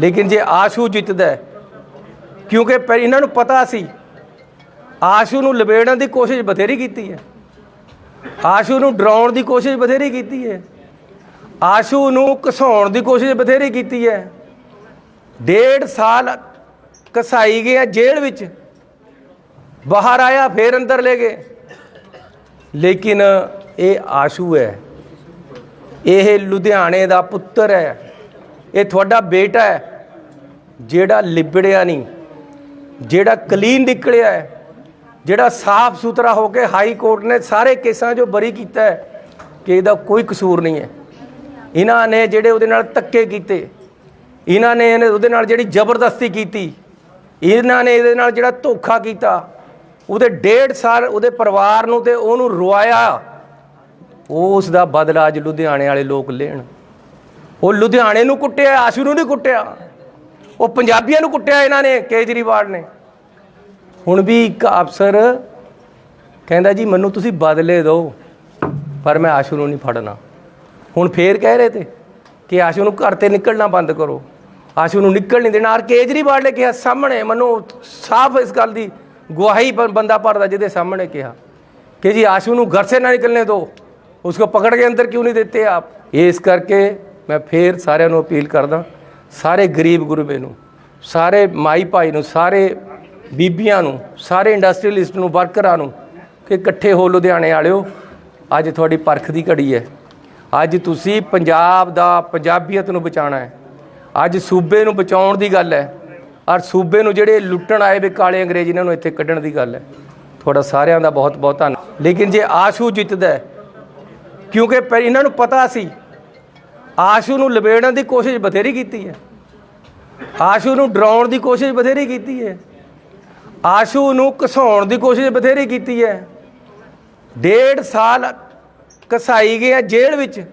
ਲੇਕਿਨ ਜੇ ਆਸ਼ੂ ਜਿੱਤਦਾ ਕਿਉਂਕਿ ਪਹਿ- ਇਹਨਾਂ ਨੂੰ ਪਤਾ ਸੀ, ਆਸ਼ੂ ਨੂੰ ਲਬੇੜਨ ਦੀ ਕੋਸ਼ਿਸ਼ ਬਥੇਰੀ ਕੀਤੀ ਹੈ। ਆਸ਼ੂ ਨੂੰ ਡਰਾਉਣ ਦੀ ਕੋਸ਼ਿਸ਼ ਬਥੇਰੀ ਕੀਤੀ ਹੈ। ਆਸ਼ੂ ਨੂੰ ਘਸਾਉਣ ਦੀ ਕੋਸ਼ਿਸ਼ ਬਥੇਰੀ ਕੀਤੀ ਹੈ। ਡੇਢ ਸਾਲ ਕਸਾਈ ਗਿਆ ਜੇਲ੍ਹ ਵਿੱਚ, ਬਾਹਰ ਆਇਆ, ਫੇਰ ਅੰਦਰ ਲੈ ਗਏ। ਲੇਕਿਨ ਇਹ ਆਸ਼ੂ ਹੈ। ਇਹ ਲੁਧਿਆਣੇ ਦਾ ਪੁੱਤਰ ਹੈ। ਇਹ ਤੁਹਾਡਾ ਬੇਟਾ ਹੈ, ਜਿਹੜਾ ਲਿਬੜਿਆ ਨਹੀਂ, ਜਿਹੜਾ ਕਲੀਨ ਨਿਕਲਿਆ ਹੈ, ਜਿਹੜਾ ਸਾਫ਼ ਸੁਥਰਾ ਹੋ ਕੇ ਹਾਈ ਕੋਰਟ ਨੇ ਸਾਰੇ ਕੇਸਾਂ 'ਚੋਂ ਬਰੀ ਕੀਤਾ ਹੈ, ਕਿ ਇਹਦਾ ਕੋਈ ਕਸੂਰ ਨਹੀਂ ਹੈ। ਇਹਨਾਂ ਨੇ ਜਿਹੜੇ ਉਹਦੇ ਨਾਲ ਧੱਕੇ ਕੀਤੇ, ਇਹਨਾਂ ਨੇ ਇਹਨੇ ਉਹਦੇ ਨਾਲ ਜਿਹੜੀ ਜ਼ਬਰਦਸਤੀ ਕੀਤੀ, ਇਹਨਾਂ ਨੇ ਇਹਦੇ ਨਾਲ ਜਿਹੜਾ ਧੋਖਾ ਕੀਤਾ, ਉਹਦੇ ਡੇਢ ਸਾਲ ਉਹਦੇ ਪਰਿਵਾਰ ਨੂੰ ਤੇ ਉਹਨੂੰ ਰਵਾਇਆ ਉਸ ਦਾ ਬਦਲਾ ਅੱਜ ਲੁਧਿਆਣੇ ਵਾਲੇ ਲੋਕ ਲੈਣ। ਉਹ ਲੁਧਿਆਣੇ ਨੂੰ ਕੁੱਟਿਆ ਆਸ਼ੂ ਨੂੰ ਨਹੀਂ ਕੁੱਟਿਆ ਉਹ ਪੰਜਾਬੀਆਂ ਨੂੰ ਕੁੱਟਿਆ ਇਹਨਾਂ ਨੇ ਕੇਜਰੀਵਾਲ ਨੇ ਹੁਣ ਵੀ ਇੱਕ ਅਫਸਰ ਕਹਿੰਦਾ ਜੀ ਮੈਨੂੰ ਤੁਸੀਂ ਬਦਲੇ ਦਿਓ ਪਰ ਮੈਂ ਆਸ਼ੂ ਨੂੰ ਨਹੀਂ ਫੜਨਾ ਹੁਣ ਫੇਰ ਕਹਿ ਰਹੇ ਤੇ ਕਿ ਆਸ਼ੂ ਨੂੰ ਘਰ ਤੇ ਨਿਕਲਣਾ ਬੰਦ ਕਰੋ ਆਸ਼ੂ ਨੂੰ ਨਿਕਲ ਨਹੀਂ ਦੇਣਾ ਔਰ ਕੇਜਰੀਵਾਲ ਨੇ ਕਿਹਾ ਸਾਹਮਣੇ ਮੈਨੂੰ ਸਾਫ਼ ਇਸ ਗੱਲ ਦੀ ਗਵਾਹੀ ਬ- ਬੰਦਾ ਭਰਦਾ ਜਿਹਦੇ ਸਾਹਮਣੇ ਕਿਹਾ कि जी आशु ਨੂੰ घर से ना निकलने दो उसको पकड़ के अंदर क्यों नहीं देते आप ये ਇਸ ਕਰਕੇ ਮੈਂ ਫੇਰ ਸਾਰਿਆਂ ਨੂੰ ਅਪੀਲ ਕਰਦਾ, ਸਾਰੇ ਗਰੀਬ ਗੁਰਬੇ ਨੂੰ, ਸਾਰੇ ਮਾਈ ਭਾਈ ਨੂੰ, ਸਾਰੇ ਬੀਬੀਆਂ ਨੂੰ, ਸਾਰੇ ਇੰਡਸਟਰੀਅਲਿਸਟ ਨੂੰ, ਵਰਕਰਾਂ ਨੂੰ, ਕਿ ਇਕੱਠੇ ਹੋ ਲੁਧਿਆਣੇ ਵਾਲਿਓ, ਅੱਜ ਤੁਹਾਡੀ ਪਰਖ ਦੀ ਘੜੀ ਹੈ। ਅੱਜ ਤੁਸੀਂ ਪੰਜਾਬ ਦਾ ਪੰਜਾਬੀਅਤ ਨੂੰ ਬਚਾਉਣਾ ਹੈ। ਅੱਜ ਸੂਬੇ ਨੂੰ ਬਚਾਉਣ ਦੀ ਗੱਲ ਹੈ। ਔਰ ਸੂਬੇ ਨੂੰ ਜਿਹੜੇ ਲੁੱਟਣ ਆਏ ਵੇ ਕਾਲੇ ਅੰਗਰੇਜ਼, ਇਹਨਾਂ ਨੂੰ ਇੱਥੇ ਕੱਢਣ ਦੀ ਗੱਲ ਹੈ। ਤੁਹਾਡਾ ਸਾਰਿਆਂ ਦਾ ਬਹੁਤ ਬਹੁਤ ਧੰਨਵਾਦ। ਲੇਕਿਨ ਜੇ ਆਸ਼ੂ ਜਿੱਤਦਾ ਕਿਉਂਕਿ ਪਹਿ- ਇਹਨਾਂ ਨੂੰ ਪਤਾ ਸੀ ਆਸ਼ੂ ਨੂੰ ਲਬੇੜਨ ਦੀ ਕੋਸ਼ਿਸ਼ ਬਥੇਰੀ ਕੀਤੀ ਹੈ। ਆਸ਼ੂ ਨੂੰ ਡਰਾਉਣ ਦੀ ਕੋਸ਼ਿਸ਼ ਬਥੇਰੀ ਕੀਤੀ ਹੈ। ਆਸ਼ੂ ਨੂੰ ਘਸਾਉਣ ਦੀ ਕੋਸ਼ਿਸ਼ ਬਥੇਰੀ ਕੀਤੀ ਹੈ। ਡੇਢ ਸਾਲ ਕਸਾਈ ਗਿਆ ਜੇਲ੍ਹ ਵਿੱਚ।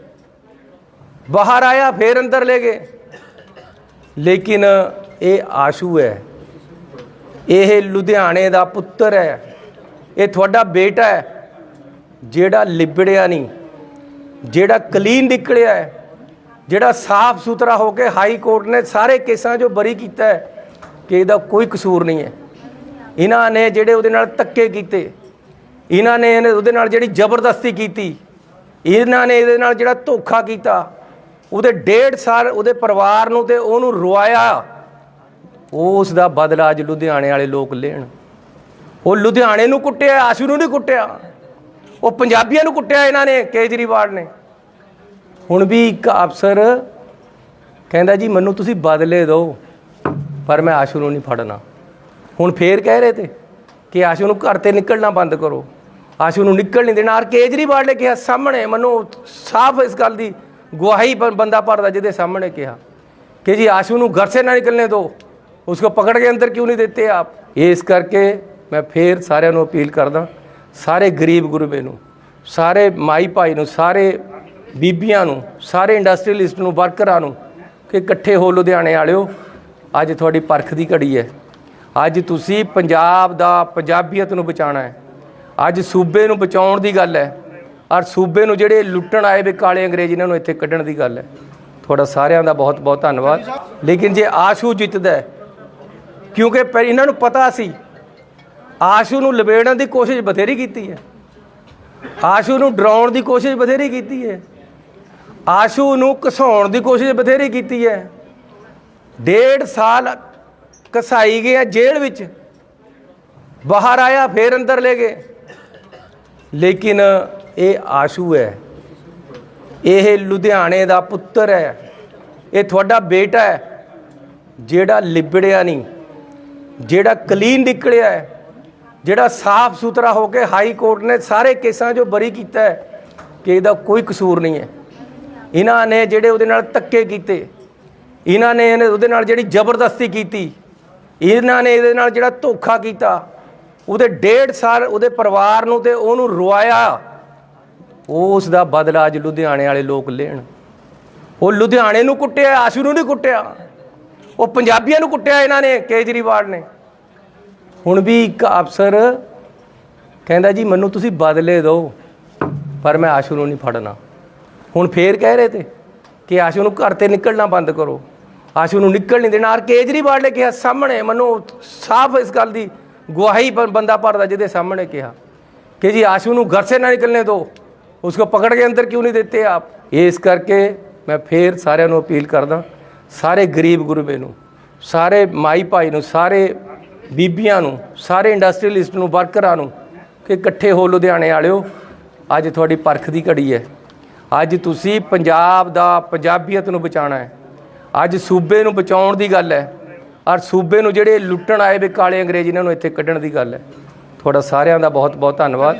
ਬਾਹਰ ਆਇਆ, ਫੇਰ ਅੰਦਰ ਲੈ ਗਏ। ਲੇਕਿਨ ਇਹ ਆਸ਼ੂ ਹੈ। ਇਹ ਲੁਧਿਆਣੇ ਦਾ ਪੁੱਤਰ ਹੈ। ਇਹ ਤੁਹਾਡਾ ਬੇਟਾ ਹੈ। ਜਿਹੜਾ ਲਿਬੜਿਆ ਨਹੀਂ। ਜਿਹੜਾ ਕਲੀਨ ਨਿਕਲਿਆ ਹੈ। ਜਿਹੜਾ ਸਾਫ਼ ਸੁਥਰਾ ਹੋ ਕੇ ਹਾਈ ਕੋਰਟ ਨੇ ਸਾਰੇ ਕੇਸਾਂ 'ਚੋਂ ਬਰੀ ਕੀਤਾ ਹੈ, ਕਿ ਇਹਦਾ ਕੋਈ ਕਸੂਰ ਨਹੀਂ ਹੈ। ਇਹਨਾਂ ਨੇ ਜਿਹੜੇ ਉਹਦੇ ਨਾਲ ਧੱਕੇ ਕੀਤੇ, ਇਹਨਾਂ ਨੇ ਇਹਨੇ ਉਹਦੇ ਨਾਲ ਜਿਹੜੀ ਜ਼ਬਰਦਸਤੀ ਕੀਤੀ, ਇਹਨਾਂ ਨੇ ਇਹਦੇ ਨਾਲ ਜਿਹੜਾ ਧੋਖਾ ਕੀਤਾ, ਉਹਦੇ ਡੇਢ ਸਾਲ ਉਹਦੇ ਪਰਿਵਾਰ ਨੂੰ ਤੇ ਉਹਨੂੰ ਰਵਾਇਆ ਉਸ ਦਾ ਬਦਲਾ ਅੱਜ ਲੁਧਿਆਣੇ ਵਾਲੇ ਲੋਕ ਲੈਣ। ਉਹ ਲੁਧਿਆਣੇ ਨੂੰ ਕੁੱਟਿਆ, ਆਸ਼ੂ ਨੂੰ ਨਹੀਂ ਕੁੱਟਿਆ। ਉਹ ਪੰਜਾਬੀਆਂ ਨੂੰ ਕੁੱਟਿਆ ਇਹਨਾਂ ਨੇ, ਕੇਜਰੀਵਾਲ ਨੇ। ਹੁਣ ਵੀ ਇੱਕ ਅਫਸਰ ਕਹਿੰਦਾ ਜੀ, ਮੈਨੂੰ ਤੁਸੀਂ ਬਦਲੇ ਦਿਓ, ਪਰ ਮੈਂ ਆਸ਼ੂ ਨੂੰ ਨਹੀਂ ਫੜਨਾ। ਹੁਣ ਫੇਰ ਕਹਿ ਰਹੇ ਤੇ ਕਿ ਆਸ਼ੂ ਨੂੰ ਘਰ ਤੇ ਨਿਕਲਣਾ ਬੰਦ ਕਰੋ। ਆਸ਼ੂ ਨੂੰ ਨਿਕਲ ਨਹੀਂ ਦੇਣਾ। ਆਰ ਕੇਜਰੀਵਾਲ ਨੇ ਕਿਹਾ ਸਾਹਮਣੇ, ਮੈਨੂੰ ਸਾਫ਼ ਇਸ ਗੱਲ ਦੀ ਗਵਾਹੀ ਬੰਦਾ ਭਰਦਾ ਜਿਹਦੇ ਸਾਹਮਣੇ ਕਿਹਾ ਕਿ ਜੀ, ਆਸ਼ੂ ਨੂੰ ਘਰ ਸੇ ਨਾ ਨਿਕਲਨੇ ਉਸ ਉਸਕੋ ਪਕੜ ਕੇ ਅੰਦਰ ਕਿਉਂ ਨਹੀਂ ਦਿੱਤੇ ਆਪ? ਇਸ ਕਰਕੇ ਮੈਂ ਫੇਰ ਸਾਰਿਆਂ ਨੂੰ ਅਪੀਲ ਕਰਦਾ, ਸਾਰੇ ਗਰੀਬ ਗੁਰਬੇ ਨੂੰ, ਸਾਰੇ ਮਾਈ ਭਾਈ ਨੂੰ, ਸਾਰੇ ਬੀਬੀਆਂ ਨੂੰ, ਸਾਰੇ ਇੰਡਸਟਰੀਅਲਿਸਟ ਨੂੰ, ਵਰਕਰਾਂ ਨੂੰ ਕਿ ਇਕੱਠੇ ਹੋ ਲੁਧਿਆਣੇ ਵਾਲਿਓ, ਅੱਜ ਤੁਹਾਡੀ ਪਰਖ ਦੀ ਘੜੀ ਹੈ। ਅੱਜ ਤੁਸੀਂ ਪੰਜਾਬ ਦਾ ਪੰਜਾਬੀਅਤ ਨੂੰ ਬਚਾਉਣਾ ਹੈ। ਅੱਜ ਸੂਬੇ ਨੂੰ ਬਚਾਉਣ ਦੀ ਗੱਲ ਹੈ ਔਰ ਸੂਬੇ ਨੂੰ ਜਿਹੜੇ ਲੁੱਟਣ ਆਏ ਵੇ ਕਾਲੇ ਅੰਗਰੇਜ਼, ਇਹਨਾਂ ਨੂੰ ਇੱਥੇ ਕੱਢਣ ਦੀ ਗੱਲ ਹੈ। ਤੁਹਾਡਾ ਸਾਰਿਆਂ ਦਾ ਬਹੁਤ ਬਹੁਤ ਧੰਨਵਾਦ। ਲੇਕਿਨ ਜੇ ਆਸ਼ੂ ਜਿੱਤਦਾ ਕਿਉਂਕਿ ਪਹਿ- ਇਹਨਾਂ ਨੂੰ ਪਤਾ ਸੀ, ਆਸ਼ੂ ਨੂੰ ਲਬੇੜਨ ਦੀ ਕੋਸ਼ਿਸ਼ ਬਥੇਰੀ ਕੀਤੀ ਹੈ। ਆਸ਼ੂ ਨੂੰ ਡਰਾਉਣ ਦੀ ਕੋਸ਼ਿਸ਼ ਬਥੇਰੀ ਕੀਤੀ ਹੈ। ਆਸ਼ੂ ਨੂੰ ਘਸਾਉਣ ਦੀ ਕੋਸ਼ਿਸ਼ ਬਥੇਰੀ ਕੀਤੀ ਹੈ। ਡੇਢ ਸਾਲ ਕਸਾਈ ਗਿਆ ਜੇਲ੍ਹ ਵਿੱਚ। ਬਾਹਰ ਆਇਆ, ਫੇਰ ਅੰਦਰ ਲੈ ਗਏ। ਲੇਕਿਨ ਇਹ ਆਸ਼ੂ ਹੈ। ਇਹ ਲੁਧਿਆਣੇ ਦਾ ਪੁੱਤਰ ਹੈ। ਇਹ ਤੁਹਾਡਾ ਬੇਟਾ ਹੈ, ਜਿਹੜਾ ਲਿਬੜਿਆ ਨਹੀਂ, ਜਿਹੜਾ ਕਲੀਨ ਨਿਕਲਿਆ ਹੈ, ਜਿਹੜਾ ਸਾਫ਼ ਸੁਥਰਾ ਹੋ ਕੇ ਹਾਈ ਕੋਰਟ ਨੇ ਸਾਰੇ ਕੇਸਾਂ 'ਚੋਂ ਬਰੀ ਕੀਤਾ ਹੈ, ਕਿ ਇਹਦਾ ਕੋਈ ਕਸੂਰ ਨਹੀਂ ਹੈ। ਇਹਨਾਂ ਨੇ ਜਿਹੜੇ ਉਹਦੇ ਨਾਲ ਧੱਕੇ ਕੀਤੇ, ਇਹਨਾਂ ਨੇ ਇਹਨੇ ਉਹਦੇ ਨਾਲ ਜਿਹੜੀ ਜ਼ਬਰਦਸਤੀ ਕੀਤੀ, ਇਹਨਾਂ ਨੇ ਇਹਦੇ ਨਾਲ ਜਿਹੜਾ ਧੋਖਾ ਕੀਤਾ, ਉਹਦੇ ਡੇਢ ਸਾਲ ਉਹਦੇ ਪਰਿਵਾਰ ਨੂੰ ਤੇ ਉਹਨੂੰ ਰਵਾਇਆ ਉਸ ਦਾ ਬਦਲਾ ਅੱਜ ਲੁਧਿਆਣੇ ਵਾਲੇ ਲੋਕ ਲੈਣ। ਉਹ ਲੁਧਿਆਣੇ ਨੂੰ ਕੁੱਟਿਆ, ਆਸ਼ੂ ਨੂੰ ਨਹੀਂ ਕੁੱਟਿਆ, ਉਹ ਪੰਜਾਬੀਆਂ ਨੂੰ ਕੁੱਟਿਆ ਇਹਨਾਂ ਨੇ, ਕੇਜਰੀਵਾਲ ਨੇ। ਹੁਣ ਵੀ ਇੱਕ ਅਫਸਰ ਕਹਿੰਦਾ ਜੀ, ਮੈਨੂੰ ਤੁਸੀਂ ਬਦਲੇ ਦਿਓ, ਪਰ ਮੈਂ ਆਸ਼ੂ ਨੂੰ ਨਹੀਂ ਫੜਨਾ। ਹੁਣ ਫੇਰ ਕਹਿ ਰਹੇ ਤੇ ਕਿ ਆਸ਼ੂ ਨੂੰ ਘਰ ਤੇ ਨਿਕਲਣਾ ਬੰਦ ਕਰੋ ਆਸ਼ੂ ਨੂੰ ਨਿਕਲ ਨਹੀਂ ਦੇਣਾ ਔਰ ਕੇਜਰੀਵਾਲ ਨੇ ਕਿਹਾ ਸਾਹਮਣੇ ਮੈਨੂੰ ਸਾਫ਼ ਇਸ ਗੱਲ ਦੀ ਗਵਾਹੀ ਬ- ਬੰਦਾ ਭਰਦਾ ਜਿਹਦੇ ਸਾਹਮਣੇ ਕਿਹਾ कि जी आशु ਨੂੰ घर से ना निकलने दो उसको पकड़ के अंदर क्यों नहीं देते आप ਇਸ ਕਰਕੇ ਮੈਂ ਫੇਰ ਸਾਰਿਆਂ ਨੂੰ ਅਪੀਲ ਕਰਦਾ ਸਾਰੇ ਗਰੀਬ ਗੁਰਬੇ ਨੂੰ ਸਾਰੇ ਮਾਈ ਭਾਈ ਨੂੰ ਸਾਰੇ ਬੀਬੀਆਂ ਨੂੰ ਸਾਰੇ ਇੰਡਸਟਰੀਅਲਿਸਟ ਨੂੰ ਵਰਕਰਾਂ ਨੂੰ ਕਿ ਇਕੱਠੇ ਹੋ ਲੁਧਿਆਣੇ ਵਾਲਿਓ ਅੱਜ ਤੁਹਾਡੀ ਪਰਖ ਦੀ ਘੜੀ ਹੈ ਅੱਜ ਤੁਸੀਂ ਪੰਜਾਬ ਦਾ ਪੰਜਾਬੀਅਤ ਨੂੰ ਬਚਾਉਣਾ ਹੈ। ਅੱਜ ਸੂਬੇ ਨੂੰ ਬਚਾਉਣ ਦੀ ਗੱਲ ਹੈ। ਔਰ ਸੂਬੇ ਨੂੰ ਜਿਹੜੇ ਲੁੱਟਣ ਆਏ ਵੇ ਕਾਲੇ ਅੰਗਰੇਜ਼, ਇਹਨਾਂ ਨੂੰ ਇੱਥੇ ਕੱਢਣ ਦੀ ਗੱਲ ਹੈ। ਤੁਹਾਡਾ ਸਾਰਿਆਂ ਦਾ ਬਹੁਤ ਬਹੁਤ ਧੰਨਵਾਦ।